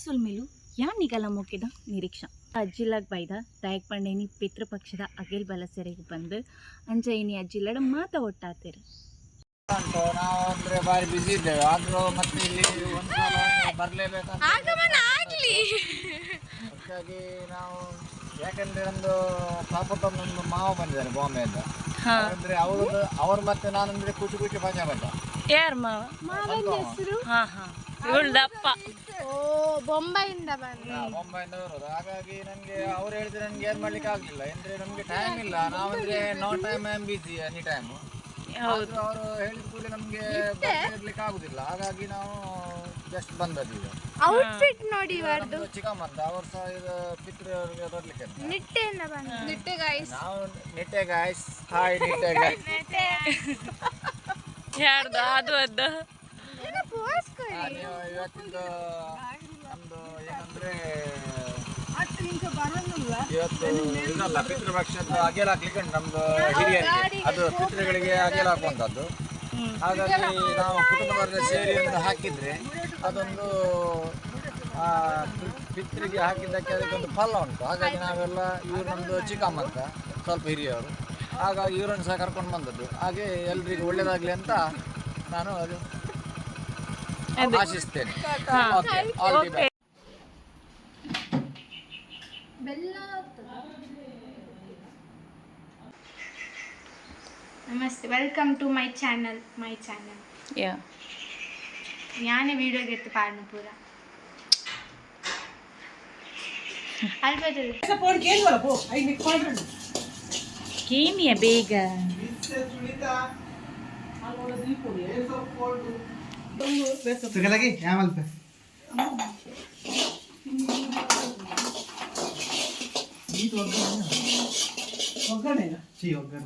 ಸುಲ್ಮಿಲು ಯಾ ನಿಗಲ ಮೊಕ್ಕಿದ ನಿರೀಕ್ಷಾ? ಅಜ್ಜಿಲಾಗ್ ಬೈದ ದಾಯಕ್ ಪಂಡೇನಿ ಪಿತೃಪಕ್ಷದ ಅಗಿಲ್ ಬಲಸೆರೆಗೆ ಬಂದು ಅಂಜಯಿನಿ ಅಜ್ಜಿ ಅಜ್ಜಿಲಡ ಮಾತ ಒಟ್ಟಾತೀರ. ಉಂಟು ನಾವು ಅಂದ್ರೆ ಬಾರಿ ಬಿಸಿ ಇದ್ದೇವೆ ಆದ್ರೂ ಮತ್ತೆ ಇಲ್ಲಿ ಒಂದು ಸಲ ಬರಲೇಬೇಕಂತ ಅದಕ್ಕಾಗಿ ನಾವು ಯಾಕಂದ್ರೆ ಒಂದು ಪಾಪದೊಂದೊಂದು ಮಾವ ಬಂದಿದ್ದಾರೆ ಬಾಂಬೆಯಿಂದ. ಅಂದ್ರೆ ಅವ್ರದ್ದು ಅವ್ರು ಮತ್ತೆ ನಾನಂದ್ರೆ ಕುಚು ಕುಚು ಬಂದ ಯಾರ ಮಾವ? ಹಾ ಹಾ. ಇವಳ್ದಪ್ಪ. ಓ ಬೊಂಬೈಯಿಂದ ಬಂದ ಬೊಂಬೈಯಿಂದ ಬರೋದು. ಹಾಗಾಗಿ ನನಗೆ ಅವ್ರು ಹೇಳಿದ್ರೆ ನನಗೆ ಏನು ಮಾಡ್ಲಿಕ್ಕೆ ಆಗಲಿಲ್ಲ ಅಂದ್ರೆ ನಮಗೆ ಟೈಮ್ ಇಲ್ಲ. ನಾವಂದ್ರೆ no time I am busy any time ಹೌದು. ಅವರು ಹೇಳಿದ ಕೂಡಲೇ ನಮಗೆ ಇರ್ಲಿಕ್ಕೆ ಆಗುದಿಲ್ಲ ಹಾಗಾಗಿ ನಾವು ಜಸ್ಟ್ ಬಂದದ್ದು ಈಗ. ಔಟ್ಫಿಟ್ ನೋಡಿ ಇವರದು ಚಿಕ್ಕಮ್ಮ ಅಂತ ಅವ್ರು ಸಹ ಇದು ಪಿತೃವ್ರಿಗೆ ಬರ್ಲಿಕ್ಕೆ. ನಿಟ್ಟೆಯಿಂದ ಬಂದ ನಿಟ್ಟೆ ಗಾಯ್ಸ್ ನಾವು Nitte guys hi Nitte guys ಯಾರ್ದು? ಅದು ಅದು ಇವತ್ತಿಂದು ನಮ್ದು ಏನಂದ್ರೆ ಇವತ್ತು ಇದಲ್ಲ ಪಿತೃಪಕ್ಷದ ಅಗೇಲ ಹಾಕ್ಲಿಕ್ಕೆ ನಮ್ದು ಹಿರಿಯರಿಗೆ. ಅದು ಪಿತೃಗಳಿಗೆ ಅಗೇಲ ಹಾಕುವಂಥದ್ದು. ಹಾಗಾಗಿ ನಾವು ಕುಟುಂಬದ ಸೇರಿ ಒಂದು ಹಾಕಿದ್ರೆ ಅದೊಂದು ಪಿತೃಗೆ ಹಾಕಿದ್ದಕ್ಕೆ ಅದಕ್ಕೊಂದು ಫಲ ಉಂಟು. ಹಾಗಾಗಿ ನಾವೆಲ್ಲ ಇವ್ರು ನಮ್ಮದು ಚಿಕ್ಕಮ್ಮ ಅಂತ ಸ್ವಲ್ಪ ಹಿರಿಯವರು. ಹಾಗಾಗಿ ಇವರನ್ನು ಸಹ ಕರ್ಕೊಂಡು ಬಂದದ್ದು. ಹಾಗೆ ಎಲ್ರಿಗೂ ಒಳ್ಳೇದಾಗ್ಲಿ ಅಂತ ನಾನು ಅದು ಆಶಿಸ್ತೇನೆ okay all the best namaste welcome to my channel my channel ಯಾ ഞാന് വീഡിയോ എടുത്ത് പാടുന്നു പൂര ಅಲ್ಬತ್ತದು ಕೇಮಿಯ ಬೇಗ ಸಗಲಾಗಿ ಯಾಮಲ್ಪ ಚೀ ಒಗ್ಗರಣೆ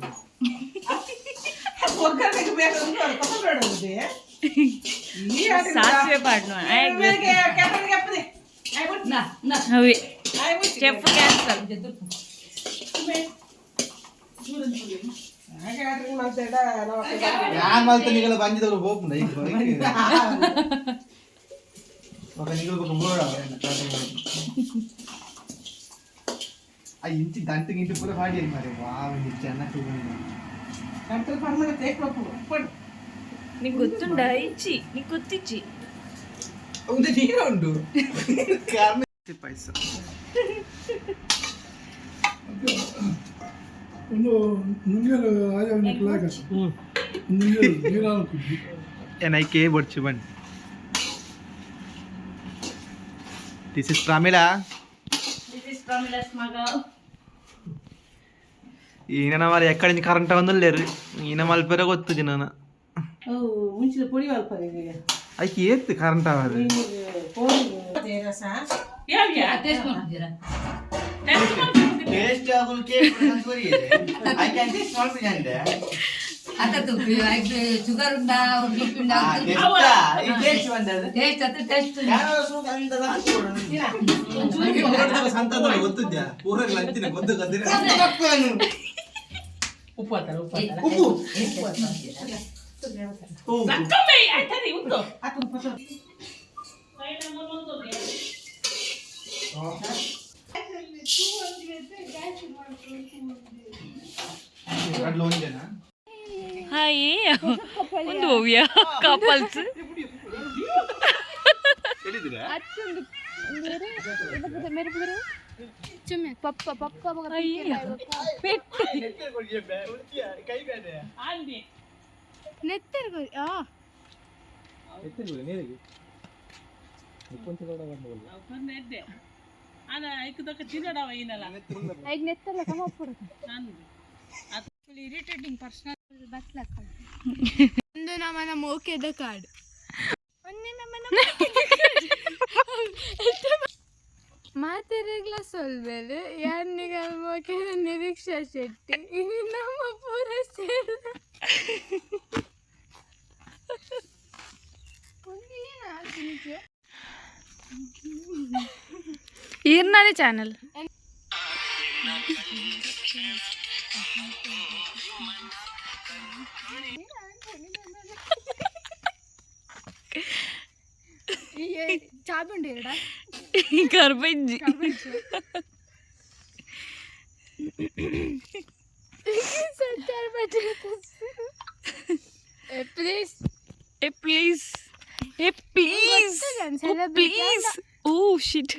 ಸಾಸಿವೆ ಪಾಡ್ನು ಹವಿ ಚೆಫ್ ಕ್ಯಾನ್ಸಲ್ ಯಾಮಲ್ತ ನಿಗಲ ಬಂದಿದವರು ಹೋಗ್ಬಿಡ ಈಗ ఒక నిగులు ఒక మూడు ఆ ఇంటి దంటికి ఇంటి కూడా పాడి మరి వావ్ ఇది చెన్నకు నీకు గుర్తుండ ఇచ్చి నీకు గుర్తిచ్చి ఉంది నీరే ఉండు పైసా ಒಂದು ಮುಂಜಾನೆ ಆಯಾ ನಿಕ್ಲಾಗ ಮುಂಜಾನೆ ನೀರಾಗ ಕುದ್ದಿ ఎన్ఐకే బొచ్చు బండి దిస్ ఇస్ ప్రమిళ ఈయన మరి ఎక్కడి నుంచి కరెంట్ ఉందో లేరు ఈయన మలిపేర ಗೊತ್ತು ನಾನು ಮುಂಚಿನ ಪುಡಿ ಮಲ್ಪರಿಗೆ ಅದಕ್ಕೆ ಏತ್ತು current ಅವದು taste Tasteful cake Pansori. I can taste small fish and ಅದು ಶುಗರ್ ಉಂಟಾ ಬಿ ಪಿ ಉಂಟಾ ಟೇಸ್ಟ್ ಬಂದದ್ದು. ಟೇಸ್ಟ್ ಅದು ಟೇಸ್ಟ್ ಸಂತದ ಗೊತ್ತಿದ್ಯಾ? ಊರಲ್ಲಿ ಅಂತಿನ ಗೊತ್ತು ಗೊತ್ತಿನ ಉಪ್ಪು ಹಾಕ್ತಾರೆ ಉಪ್ಪು ಉಪ್ಪು. ಉಪ್ಪು. ಉಪ್ಪು ಹಾಯ್. ಒಂದು ಓವ್ಯ ಕಪಲ್ಸ್. ಚುಮ್ಮೆ ಪಪ್ಪ ಪಪ್ಪ ನೆತ್ತರ್ಗೋ ಆ. ಐಗ್ ನೆತ್ತಲ್ಲ ಕಮ ಇರಿಟೇಟಿಂಗ್ ಪರ್ಸನಲ್ ಬಸ್ಲಕ್ಕ ಒಂದು ನಮ್ಮನ ಮೋಕೆದ ಕಾರ್ಡ್ ಒಂದೇ ನಮ್ಮನ ಮಾತೆರೆಗ್ಲ ಸೊಲ್ಬೇಲೆ ಯಾರ್ನಿಗಲ್ ಮೋಕೆದ ನಿರೀಕ್ಷಾ ಶೆಟ್ಟಿ ಇನ್ನು ನಮ್ಮ ಪೂರ ಸೇರ ಈರ್ನಾನೆ ಚಾನಲ್ ఈర్నాని ఛానల్ చాపండి గర్భించి please please please please oh shit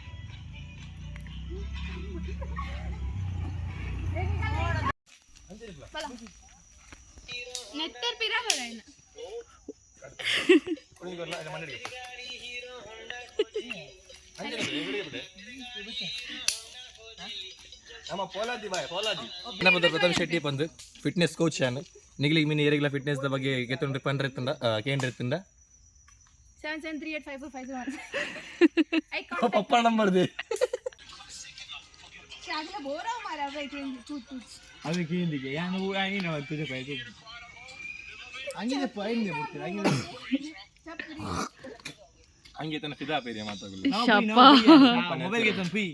ನಮ್ಮ ಪೋಲಾದಿ ಬಾಯ್ ಪೋಲಾದಿ ಪ್ರಥಮ್ ಶೆಟ್ಟಿ ಬಂದು ಫಿಟ್ನೆಸ್ ಕೋಚ್ ആണ് ನಿಗಲಿಗೆ ಮಿನಿ ಏರಿಗಿಲ್ಲ ಫಿಟ್ನೆಸ್ ಬಗ್ಗೆ ಗೆತ್ತೊಂಡ್ರಿ ಕೇಂದ್ರ ಕೇಂದ್ರೆತ್ತಂಡ seven seven three eight five four five ಪಪ್ಪ ಪಪ್ಪ ಶಾಗ್ಲ ಬೋರಾವ್ ಮಾರ ಅವೈತೆ ಚೂಟ್ ಚೂಟ್ ಅದಕ್ಕೆ ಹಿಂದಿಗೆ. ಯಾನು ಏನು ತುಜ ಪಾಯ್ತು ಹಂಗಿದೆ ಪಾಯಿಂಟ್ ಬಿಡ್ತೀರ? ಹಂಗಿದೆ. ಹಂಗೆ ತನ ಫಿದಾ ಪೇರಿಯ ಮಾತಾಗಲು ಮೊಬೈಲ್ಗೆ ತಂಪಿ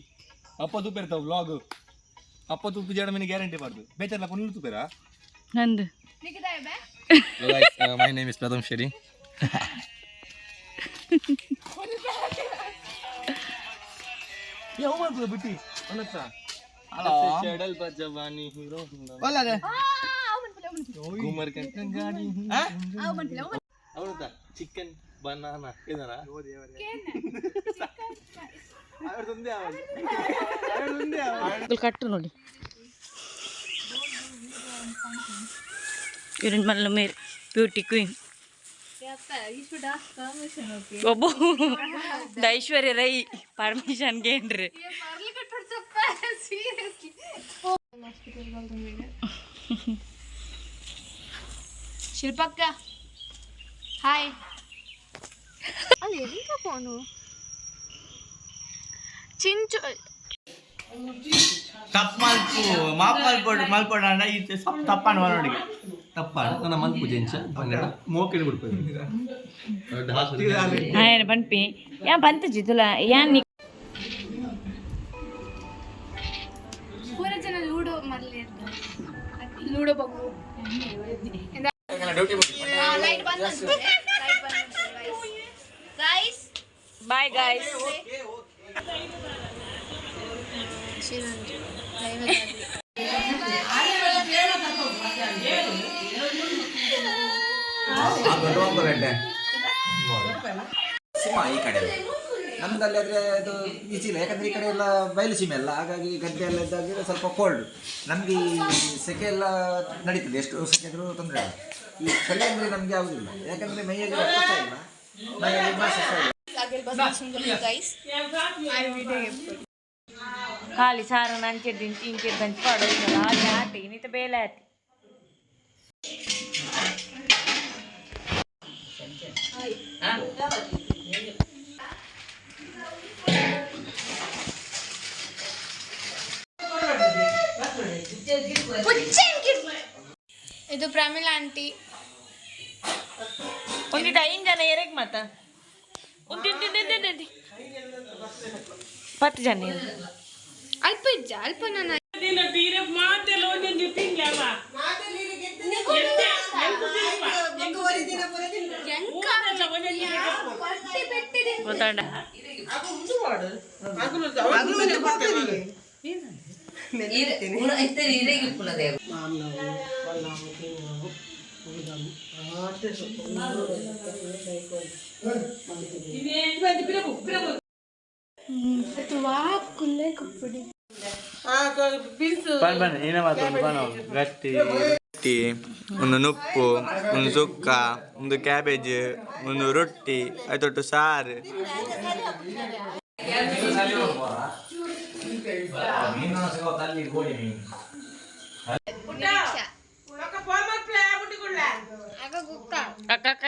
ಅಪ್ಪ ತೂಪೇರ್ತಾವ ವ್ಲಾಗ್ ಅಪ್ಪ ತೂಪು ಜಡ ಮನೆ ಗ್ಯಾರಂಟಿ ಬಾರ್ದು ಬೇಚರ್ಲ ಕೊನೆಲು ತೂಪೇರಾ ನಂದು. ಮೈ ನೇಮ್ ಇಸ್ ಪ್ರಥಮ್ ಶೆರಿ ಯಾವ ಮಾಡ್ತದ ಬಿಟ್ಟಿ ಅನ್ನತ್ತ ಚಡಲ್ ಬಜವಾನಿ ಹೀರೋ ಒಲ್ಲದೆ ಆ ಅವು ಬಂತಿಲ್ಲ ಅವು ಬಂತಿಲ್ಲ ಕುಮಾರ್ ಕಂಕನ್ ಗಾಡಿ ಅವು ಬಂತಿಲ್ಲ ಅವು ಹೌದಾ ಚಿಕನ್ ಬನಾನಾ ಇದನ್ನ ಕಟ್ಟು ನೋಡಿ ಇವ್ರನ್ನ ಮಲ್ಲ ಮೇರೆ ಬ್ಯೂಟಿ ಕ್ವೀನ್ ಒಬ್ಬ ಐಶ್ವರ್ಯ ರೈ Seriously. ಹಾಸ್ಪಿಟಲ್ ಬಂದ ಶಿಲ್ಪಕ್ಕ ಹಾಯ್ ಅಲ್ಲಿ ಎಲ್ಲಿಂದ ಫೋನು ಚಿಂಚು ತಪ್ಪು ಮಲ್ಪು ಮಾಪ್ ಮಲ್ಪೊಡು ಮಲ್ಪೊಡ ಅಣ್ಣ ಇದು ತಪ್ಪಾಣ ಮನೋಡಿಗೆ ತಪ್ಪಾಣ. ನನ್ನ ಮಲ್ಪು ಜೆಂಚ ಪನ್ನೆಡ ಮೋಕಿನ ಬಿಡ್ಬೇಕು ಬಂಪಿ ಯಾ ಬಂತು ಜಿತುಲ? ಯಾ ನಿ பாய் காய்ஸ் சும்மா ஈ கடல் ನಮ್ಮದಲ್ಲಿ ಆದರೆ ಅದು ಈಸಿ ಇಲ್ಲ. ಯಾಕಂದರೆ ಈ ಕಡೆ ಎಲ್ಲ ಬಯಲು ಸೀಮೆ ಅಲ್ಲ. ಹಾಗಾಗಿ ಗದ್ದೆ ಎಲ್ಲ ಇದ್ದಾಗ ಸ್ವಲ್ಪ ಕೋಲ್ಡ್ ನಮಗೆ ಸೆಕೆ ಎಲ್ಲ ನಡೀತದೆ. ಎಷ್ಟು ಸೆಕೆ ಆದರೂ ತೊಂದರೆ ಇಲ್ಲ. ಈ ಚಳಿ ಅಂದರೆ ನಮಗೆ ಯಾವುದಿಲ್ಲ ಯಾಕಂದರೆ ಮೈಯಲ್ಲಿ ರಕ್ತ ಮೈಯಲ್ಲಿ ಖಾಲಿ ಸಾರು ನಂಚೆದ್ದು ಇಂಚೆದ್ದು ಹಂಚಿ ಪಾಡೋದು. ಹಾಗೆ ಆಟಿ ನಿತ ಬೇಲೆ ಆತಿ ಹಾಂ? ಇದು ಪ್ರಮಿಳಾ ಆಂಟಿ ಒಂದಿ ಟೈಮ್ ಜನ ಏರಕ್ ಉಂದಿ ಪತ್ತು ಜನ. ಅಲ್ಪ ಇಜ್ಜ ಅಲ್ಪ ನನ್ನ ಗೊತ್ತಾಂಡ ಕುಲ್ಲೆ ಕಪ್ಪಡಿ ರೊಟ್ಟಿ ಒಂದು ನುಪ್ಪು ಒಂದು ಸುಕ್ಕ ಒಂದು ಕ್ಯಾಬೇಜ್ ಒಂದು ರೊಟ್ಟಿ ಅದೊಟ್ಟು ಸಾರು ಮೀನಾಸಗ ತಲ್ಲಿ ಗೋಳಿ ಮೀನು ಅಕ್ಕ